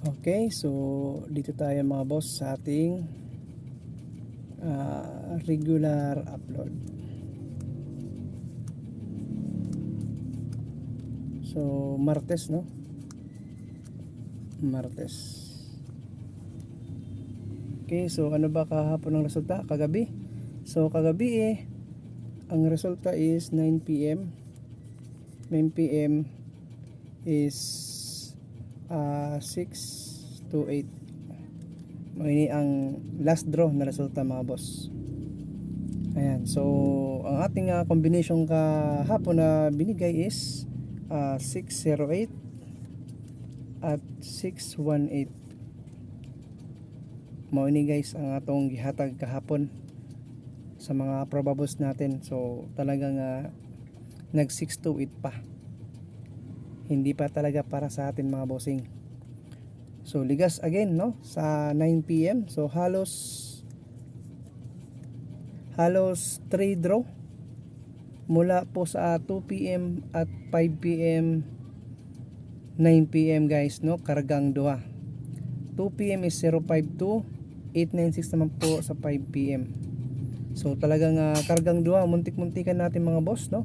Okay, so dito tayo mga boss sa ating ah, regular upload. So, Martes, no? Martes. Okay, so ano ba kahapon ang resulta? Kagabi? So, kagabi eh, ang resulta is 9 p.m. 9 p.m. is uh, 6 to 8 ini ang last draw na resulta mga boss. Ayan so ang ating uh, combination kahapon na binigay is uh, 608 at 618 mo ini guys ang atong gihatag kahapon sa mga probables natin. So talagang uh, nag 6 to 8 pa hindi pa talaga para sa atin mga bossing. So ligas again no? Sa 9pm so halos halos 3 draw. Mula po sa 2pm at 5pm 9pm guys no? Kargang duha. 2pm is 052 896 naman po sa 5pm so talagang uh, kargang duha. Muntik-muntikan natin mga boss no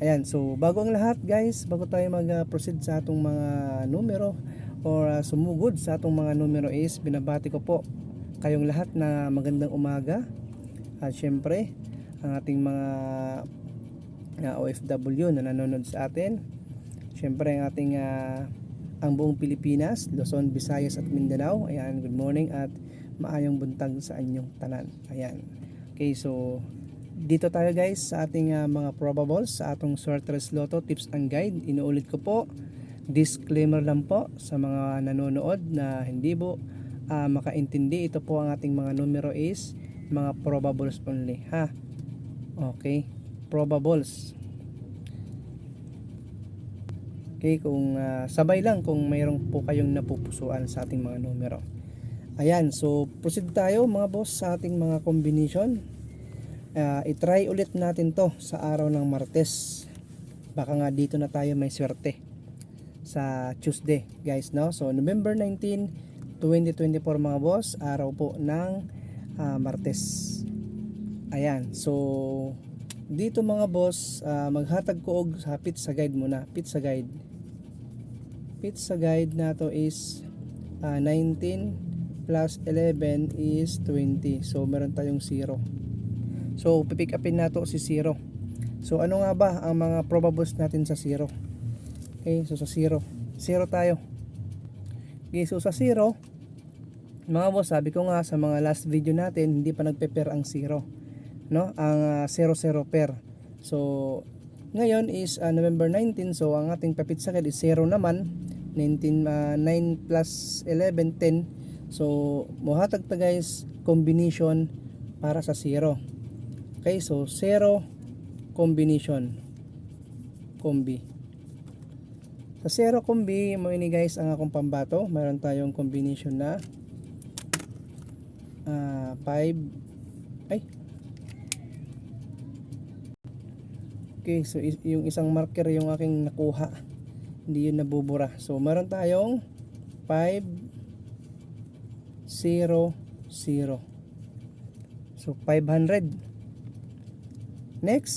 Ayan, so bago ang lahat guys, bago tayo mag-proceed sa atong mga numero or uh, sumugod sa atong mga numero is binabati ko po kayong lahat na magandang umaga. At syempre ang ating mga uh, OFW na nanonood sa atin. Syempre ang ating uh, ang buong Pilipinas, Luzon, Visayas at Mindanao. Ayan, good morning at maayong buntag sa inyong tanan. Ayan, okay so dito tayo guys sa ating uh, mga probables sa atong Sortress Lotto tips and guide. Inuulit ko po disclaimer lang po sa mga nanonood na hindi po uh, makaintindi. Ito po ang ating mga numero is mga probables only ha? Okay probables. Okay kung uh, sabay lang kung mayroong po kayong napupusuan sa ating mga numero. Ayan so proceed tayo mga boss sa ating mga combination uh, itry ulit natin to sa araw ng Martes. Baka nga dito na tayo may swerte sa Tuesday guys no? So November 19 2024 mga boss araw po ng uh, Martes. Ayan so dito mga boss uh, maghatag ko og sa pizza guide muna. Pizza guide. Pizza guide na to is uh, 19 plus 11 is 20 so meron tayong 0 So, pipick upin nato si 0. So, ano nga ba ang mga probables natin sa 0? Okay, so sa 0. 0 tayo. Okay, so sa 0, mga boss, sabi ko nga sa mga last video natin, hindi pa nagpe-pair ang 0. No? Ang uh, 0, 0 pair. So, ngayon is uh, November 19, so ang ating papitsa is 0 naman. 19, uh, 9 plus 11, 10. So, muhatag ta guys, combination para sa 0. Okay, so 0 combination. Combi. Sa 0 combi, mo ini guys ang akong pambato. Meron tayong combination na uh, 5 ay Okay, so yung isang marker yung aking nakuha. Hindi yun nabubura. So meron tayong 5 0 0 So 500 Next,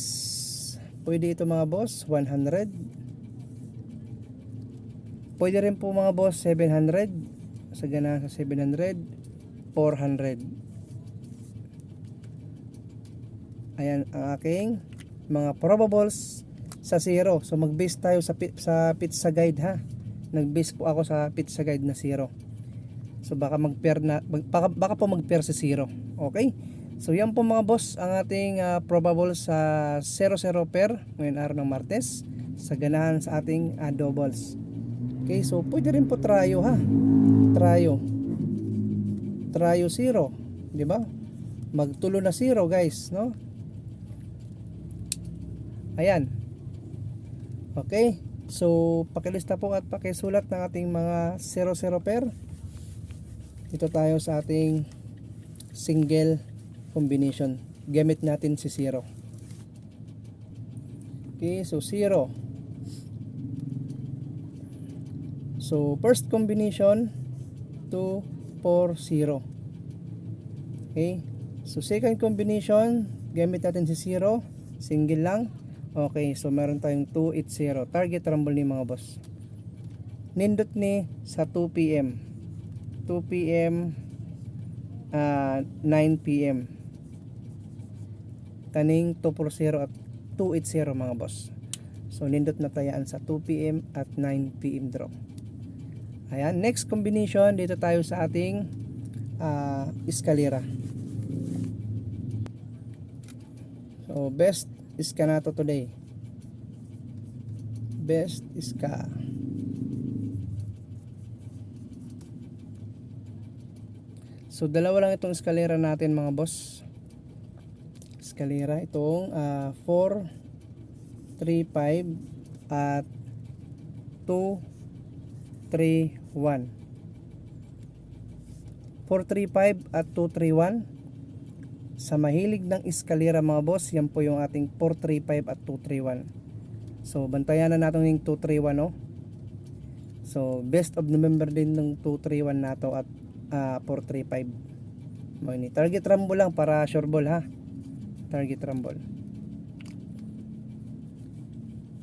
pwede ito mga boss, 100. Pwede rin po mga boss, 700. Sa gana sa 700, 400. Ayan ang aking mga probables sa 0. So mag-base tayo sa, sa pizza guide ha. Nag-base po ako sa pizza guide na 0. So baka mag-pair na baka, baka po mag-pair sa 0. Okay? So yan po mga boss ang ating uh, probable sa 00 pair ngayon araw ng Martes sa ganahan sa ating uh, doubles. Okay, so pwede rin po tryo ha. Tryo. Tryo 0, di ba? Magtulo na 0 guys, no? Ayan. Okay. So pakilista po at pakisulat ng ating mga 00 pair. Ito tayo sa ating single combination gamit natin si 0 okay so 0 So, first combination, 2, 4, 0. Okay. So, second combination, gamit natin si 0. Single lang. Okay. So, meron tayong 2, 8, 0. Target rumble ni mga boss. Nindot ni sa 2 p.m. 2 p.m. ah, 9 p.m. Taning 240 at 280 mga boss. So, nindot na tayaan sa 2 p.m. at 9 p.m. draw. Ayan, next combination, dito tayo sa ating ah, eskalera. So, best iska na to today. Best iska. So, dalawa lang itong eskalera natin mga boss. Eskalera, itong 4, 3, 5, at 2, 3, 1. 4, 3, 5 at 2, 3, 1. Sa mahilig ng eskalera mga boss, yan po yung ating 4, 3, 5 at 2, 3, 1. So, bantayan na natin yung 2, 3, 1, no? So, best of November din ng 2, 3, 1 na to at ah, 4, 3, 5. Mga ni target rumble lang para sure ball ha. Target rumble.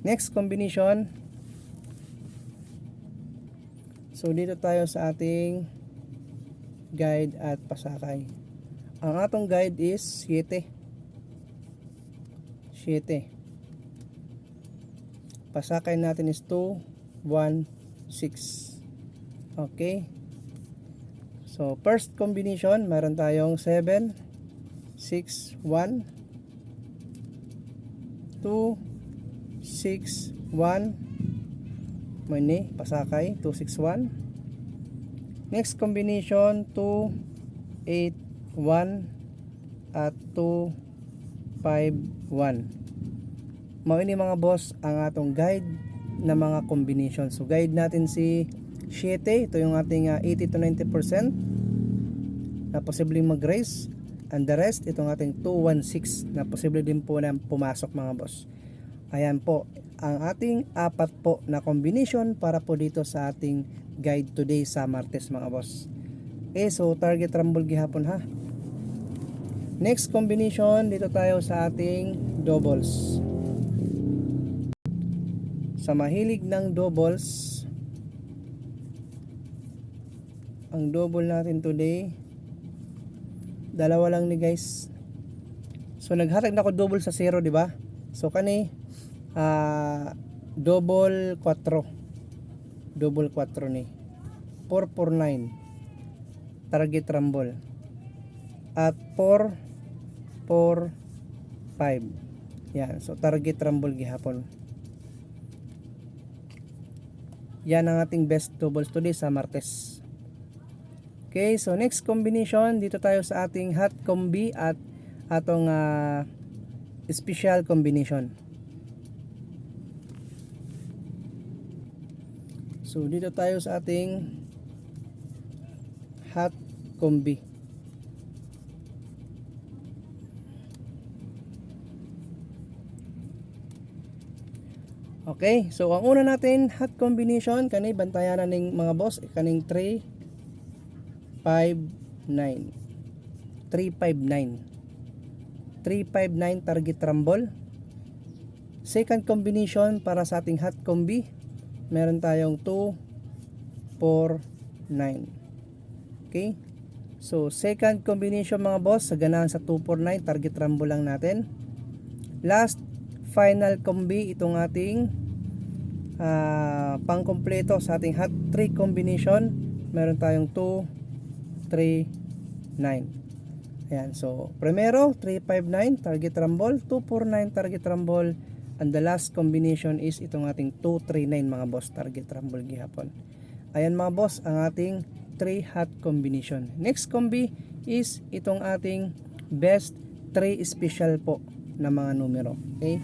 Next combination. So dito tayo sa ating guide at pasakay. Ang atong guide is 7. 7. Pasakay natin is 2, 1, 6. Okay. So first combination, meron tayong 7, 6, 1, 2, 6, 1. May ni, pasakay, 2, 6, 1. Next combination, 2, 8, 1 at 2, 5, 1. Mao ini mga boss ang atong guide na mga combination. So guide natin si 7, ito yung ating ah, 80 to 90% na posibleng mag-raise and the rest itong ating 216 na posible din po na pumasok mga boss. Ayan po, ang ating apat po na combination para po dito sa ating guide today sa Martes mga boss. Okay, so target rumble gihapon ha. Next combination, dito tayo sa ating doubles. Sa mahilig ng doubles, ang double natin today, dalawa lang ni guys. So naghatag na ako double sa zero, di ba? So kani ah double 4. Double 4 ni. 449. Target rumble. At 4 4 5. Yan, so target rumble gihapon. Yan ang ating best doubles today sa Martes. Okay, so next combination, dito tayo sa ating hot combi at atong ah, special combination. So dito tayo sa ating hot combi. Okay, so ang una natin hot combination kanay bantayan na ning mga boss kaning 3 5 9 359 359 target rumble. Second combination para sa ating hot combi meron tayong 2 4 9 okay? So second combination mga boss sa ganahan sa 249 target rumble lang natin. Last final combi itong ating ah, pangkompleto sa ating hot 3 combination. Meron tayong 2 3 9 ayan so primero 359 target rumble 249 target rumble and the last combination is itong ating 239 mga boss target rumble gihapon. Ayan mga boss ang ating 3 hot combination. Next combi is itong ating best 3 special po na mga numero. Okay?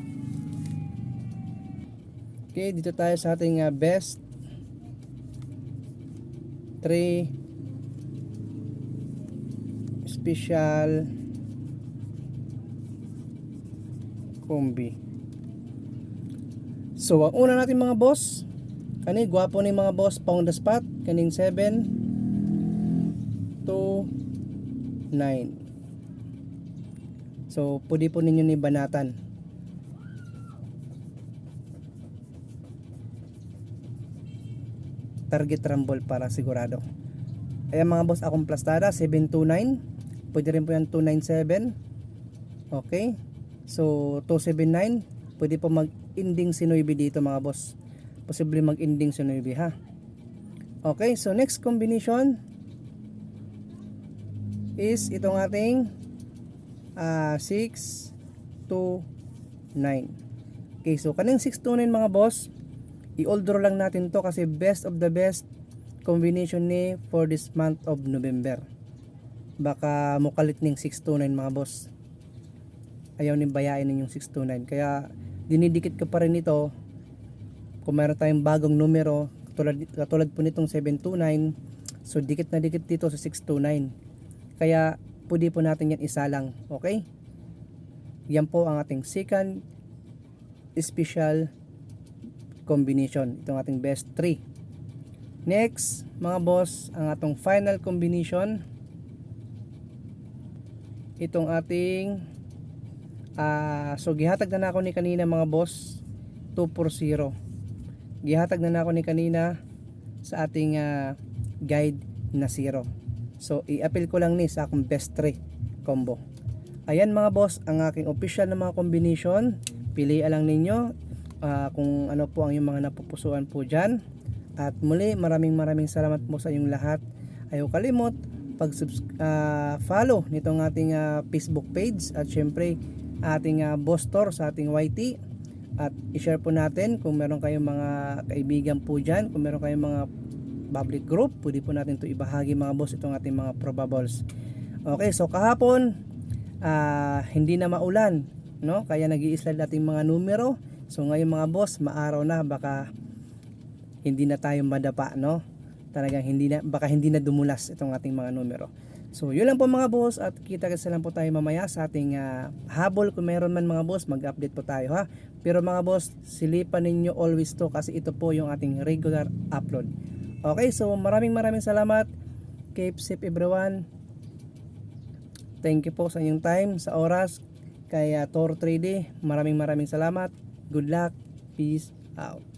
Okay, dito tayo sa ating uh, best 3 special combi. So, ang una natin mga boss, Kani gwapo ni mga boss pound the spot kaning 7 to 9. So pwede po ninyo ni banatan. Target rumble para sigurado. Ayan mga boss, akong plastada 729. Pwede rin po yan 297. Okay. So 279. Pwede po mag-ending si 9 dito mga boss. Posible mag-ending si 9 ha. Okay, so next combination is itong ating ah 6 to 9. Okay, so kaning 6 to 9 mga boss, i-all draw lang natin to kasi best of the best combination ni for this month of November. Baka mukalit ning 6 to 9 mga boss. Ayaw ning bayain ninyong 6 to 9. Kaya dinidikit ko pa rin ito. Kung meron tayong bagong numero katulad, katulad po nitong 729 so dikit na dikit dito sa 629 kaya pwede po natin yan isa lang okay? Yan po ang ating second special combination. Itong ating best 3 next mga boss ang atong final combination itong ating ah so gihatag na nako ni kanina mga boss. 2 for 0 gihatag na nako ni kanina sa ating ah, guide na 0 so i-appeal ko lang ni sa akong best 3 combo. Ayan mga boss ang aking official na mga combination. Pilian lang ninyo ah, kung ano po ang yung mga napupusuan po dyan. At muli maraming maraming salamat po sa inyong lahat. Ayaw kalimot pag ah, nitong ating ah, Facebook page at syempre ating ah, boss store sa ating YT at i-share po natin kung meron kayong mga kaibigan po dyan kung meron kayong mga public group pwede po natin to ibahagi mga boss itong ating mga probables. Okay so kahapon ah, hindi na maulan no? Kaya nag slide ating mga numero. So ngayon mga boss maaraw na baka hindi na tayo madapa no talagang hindi na baka hindi na dumulas itong ating mga numero. So yun lang po mga boss at kita kasi lang po tayo mamaya sa ating ah, habol. Kung meron man mga boss mag-update po tayo ha? Pero mga boss silipan ninyo always to kasi ito po yung ating regular upload. Okay so maraming maraming salamat. Keep safe everyone. Thank you po sa inyong time sa oras kay uh, Toro 3D maraming maraming salamat. Good luck. Peace out